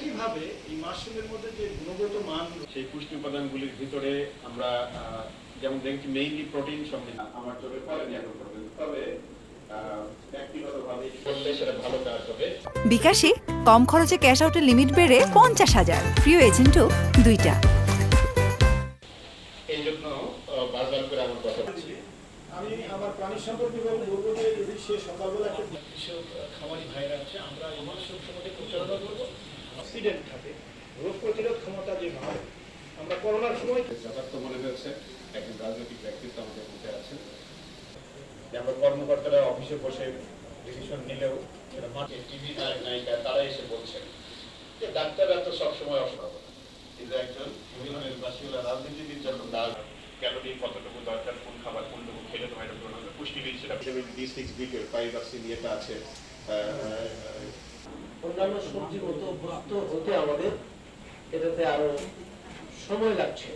একইভাবে এই মাশরুমের মধ্যে যে গুণগত মান সেই পুষ্টি উপাদানগুলির ভিতরে আমরা যেমন দেখছি মেইনলি প্রোটিন সমৃদ্ধ আমার চোখে পড়েনি এখন পর্যন্ত। তবে আহ, ব্যক্তিগতভাবে করলে সেটা ভালো কাজ হবে। বিকাশে কম খরচে ক্যাশ আউটের লিমিট বেড়ে পঞ্চাশ হাজার। প্রিয় এজেন্টও দুইটা। এই জন্য বারবার করে আমার কথা আমি আমার প্রাণী বিভাগ বলব যে যদি সে সকালবেলা একটা খামারি ভাইরা আছে আমরা এই প্রচারণা করব অ্যাক্সিডেন্ট থাকে রোগ প্রতিরোধ ক্ষমতা যে ভালো আমরা করোনার সময় যথার্থ মনে হয়েছে একজন রাজনৈতিক ব্যক্তিত্ব আমাদের মধ্যে আছেন। যে আমরা কর্মকর্তারা অফিসে বসে ডিসিশন নিলেও সেটা মাঠে টিভি নায়িকা তারা এসে বলছেন যে ডাক্তাররা তো সবসময় অসম্ভব কিন্তু একজন ইউনিয়নের বাসীরা রাজনীতিবিদ যখন তার ক্যালোরি কতটুকু দরকার কোন খাবার কোনটুকু খেলে তোমার এটা হবে? পুষ্টিবিদ সেটা vitamin D six B twelve পাইবাক্সিন ইয়েটা আছে। অন্যান্য সবজির মতো অভ্যস্ত হতে আমাদের এটাতে আরও সময় লাগছে।